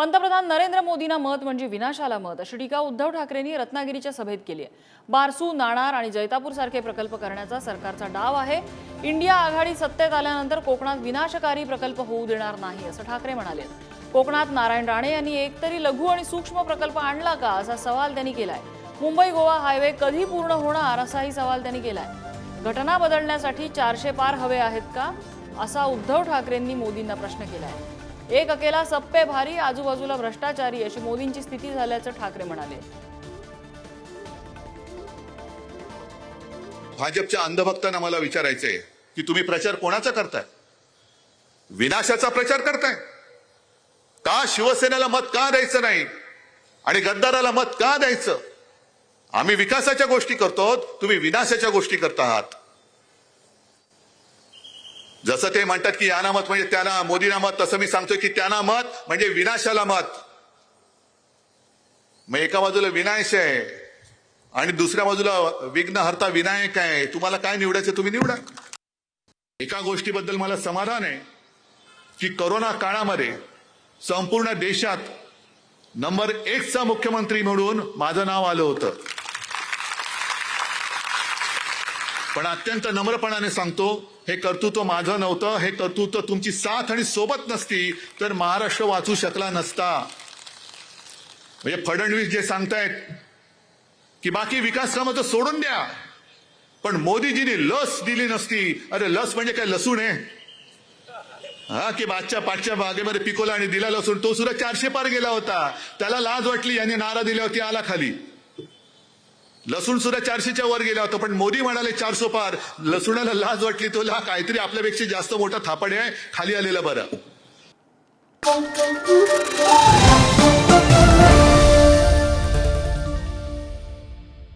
पंतप्रधान नरेंद्र मोदींना मत म्हणजे विनाशाला मत अशी टीका उद्धव ठाकरेंनी रत्नागिरीच्या सभेत केली आहे. बारसू नाणार आणि जैतापूर सारखे प्रकल्प करण्याचा सरकारचा डाव आहे. इंडिया आघाडी सत्तेत आल्यानंतर कोकणात विनाशकारी प्रकल्प होऊ देणार नाही असं ठाकरे म्हणाले. कोकणात नारायण राणे यांनी एकतरी लघु आणि सूक्ष्म प्रकल्प आणला का असा सवाल त्यांनी केलाय. मुंबई गोवा हायवे कधी पूर्ण होणार असाही सवाल त्यांनी केलाय. घटना बदलण्यासाठी चारशे पार हवे आहेत का असा उद्धव ठाकरेंनी मोदींना प्रश्न केलाय. एक अकेला सप्पे भारी आजूबाजूला भ्रष्टाचारी अशी मोदींची स्थिती झाल्याचं ठाकरे म्हणाले. भाजपच्या अंधभक्तांना मला विचारायचंय की तुम्ही प्रचार कोणाचा करताय? विनाशाचा प्रचार करताय? का शिवसेनेला मत का द्यायचं नाही? आणि गद्दाराला मत का द्यायचं? आम्ही विकासाच्या गोष्टी करतो तुम्ही विनाशाच्या गोष्टी करता आहात. जसं ते म्हणतात की याना मत म्हणजे त्यांना मोदीना मत तसं मी सांगतोय की त्यांना मत म्हणजे विनाशाला मत. मग एका बाजूला विनाश आहे आणि दुसऱ्या बाजूला विघ्नहर्ता विनायक आहे. तुम्हाला काय निवडायचं तुम्ही निवडा. एका गोष्टीबद्दल मला समाधान आहे की करोना काळामध्ये संपूर्ण देशात नंबर एकचा मुख्यमंत्री म्हणून माझं नाव आलं होतं. पण अत्यंत नम्रपणाने सांगतो हे कर्तृत्व माझं नव्हतं हे कर्तृत्व तुमची साथ आणि सोबत नसती तर महाराष्ट्र वाचू शकला नसता. म्हणजे फडणवीस जे सांगतायत की बाकी विकास कामं तर सोडून द्या पण मोदीजींनी लस दिली नसती. अरे लस म्हणजे काय लसूण आहे? हा की बादच्या पाठच्या बागेमध्ये पिकोला आणि दिला लसूण तो सुद्धा चारशे पार गेला होता. त्याला लाज वाटली यांनी नारा दिल्या होती आला खाली. लसूण सुद्धा चारशेच्या वर गेला होता पण मोदी म्हणाले चारशे पार. लसूणाला लाज वाटली तो ला काहीतरी आपल्यापेक्षा जास्त मोठा थापड आहे खाली आलेला बरं.